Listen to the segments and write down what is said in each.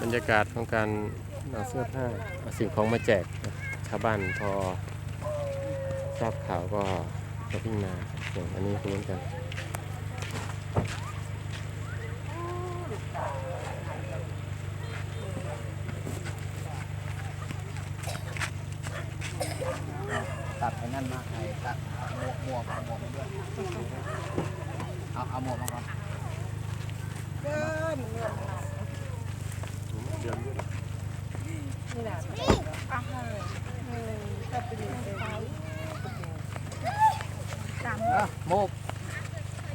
บรรยากาศของการเอาเสื้อผ้าเอาสิ่งของมาแจกชาวบ้านพอทราบข่าวก็ก็วิ่งมาอย่างอันนี้ก็เหมือนกันตัดไอ้นั่นมาไอ้ตัดหมวกหมวกหมวกมาด้วยเอาเอาหมวกมาก่ อนเออหมวก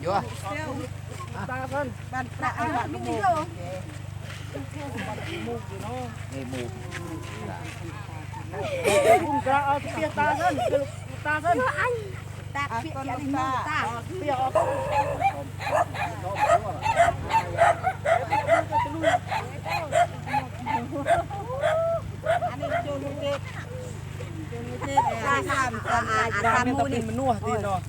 อยู่อะบ้านพระไอ้บ้านลูกหมูนี่หมวกคุณจะเอาเปียตาท่านตาท่านตาเปียอันนี้มือตาเปียออก อันนี้จูนูเด็กจูนู เด็กอาสามอาอาสามมูนี่มันนัวดีเนาะ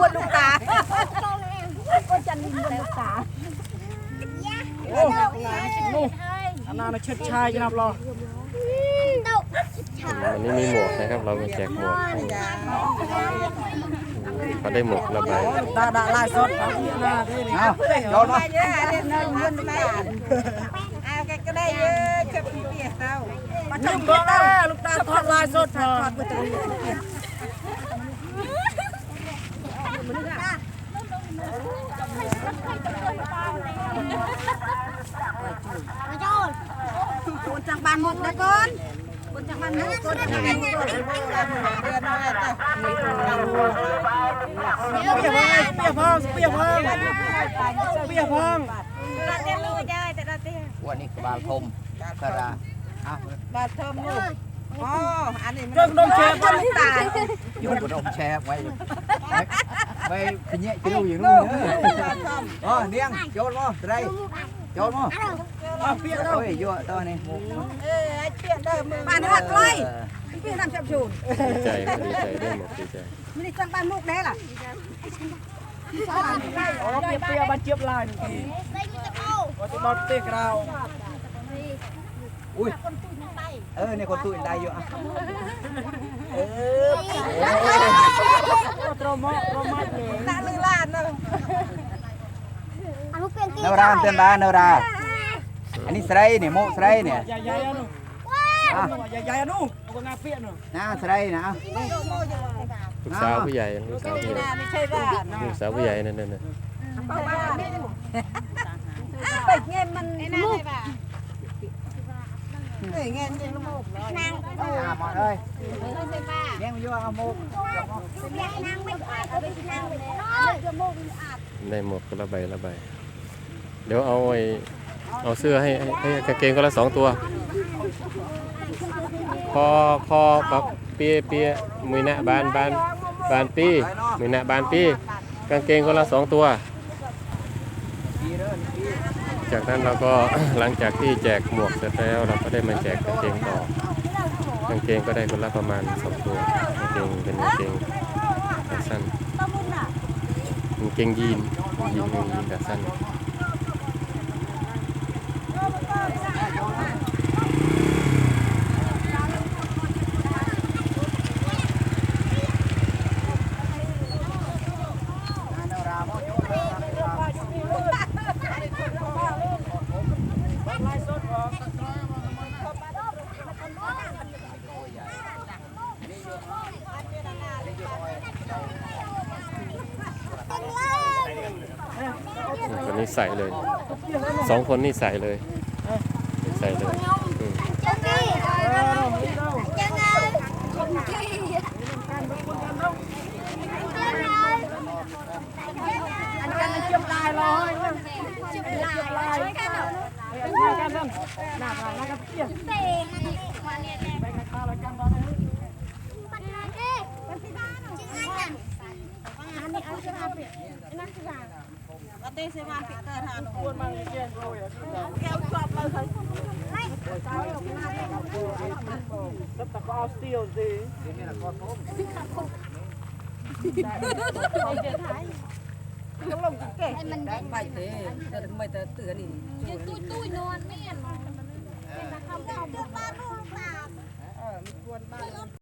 บนลูกตาก็จะลินบนลูกตาโอ้นู่อันนั้นเชิดชายจะนับรออันนี้มีหมวกนะครับ เรามาแจกหมวกให้เขาได้หมวกระบายตาดาลายสดเอาที่หน้าที่นี่เอาโยนมาเยอะเล่นเงินเงินไม่เอาแกก็ได้เยอะเก็บเปียเต้า ลูกก็ได้ลูกตาทอดลายสดทอดคนจากบ้านมุกนะก่อนคนจากบ้านมุกคนจากบ้านมุกเดือนน้อยแต่เปียพองเปียพองเปียพองเปียพองเราจะรู้ได้แต่เราจะวันนี้กบาลคมกระดา เอาบาดเทิมลูกอ๋ออันนี้เรื่องดงเชฟบนลูกตาอยู่บนอมแชร์ไว้ไปไปเนี่ยจะดูอย่างนู้นเออเนียงโยนมาไรโยนมาเปียแล้วโอ้ยโยนตัวนี้เออไอ้เปียเดิมมือบ้านหัดไล่เปียท อ๋อเปียเปียบันเจี๊ยบลายนี่ว่าจะมาเตะกราวอุ้ยเออเนี่ยคนตุ้ยได้อยู่อะเออตรมอตรมอเลยตาลือลานเนาะเนรามเตือนดาเนราอันนี้สไลเนี่ยโมสไลเนี่ยใหญ่ใหญ่ๆนู่นอะใหญ่ใหญ่ๆนู่นเอางาเปียนู่นนะสไลนะลูกสาวผู้ใหญ่ลูกสาวผู้ใหญ่ไม่ใช่บ้านลูกสาวผู้ใหญ่นั่นนั่นเข้าบ้านเป็ดเงี้ยมัน มุกเฮ้ยเงี้ยจริงมุกเลยอะหมดเลยเลี้ยงยู่เอาโมกได้หมวกคนละใบละใบ เดี๋ยวเอาไอ้เอาเสื้อให้ให้ให้กางเกงคนละสองตัว คอคอปับเปียเปียมือหน้าบานบานบานปีมือหน้าบานปีกางเกงคนละสองตัว จากนั้นเราก็หลังจากที่แจกหมวกเสร็จแล้วเราก็ได้มาแจกกางเกงต่อกางเกงก็ได้คนละประมาณสองตัวกางเกงเป็นกางเกงขาสั้นกางเกงยีนยีนกางเกงยีนขาสั้น ค นนี้ใส่เลยสองคนนี่ใส่เลยใส่เลยอืมอันกันเจี๊ยบลายรอให้เจี๊ยบลายลายกันเนาะหน้ากันนั่นหน้ากันแล้วก็เจี๊ยบไปกันข้าวแล้วกันตอนนี้เรา ទេសេវាពីកើតហានោះខ្លួនមកគេចូលយកគេជាប់លើហើយនេះចូលយកណាទៅតកោស្ទៀលទេមានអត់ផងតែថៃខ្ញុំលំគេតែបាយទេតែមិនតែទឿនេះយើងទួយទួយននមានតែខំខំបាននោះតាអឺមិនគួរបាន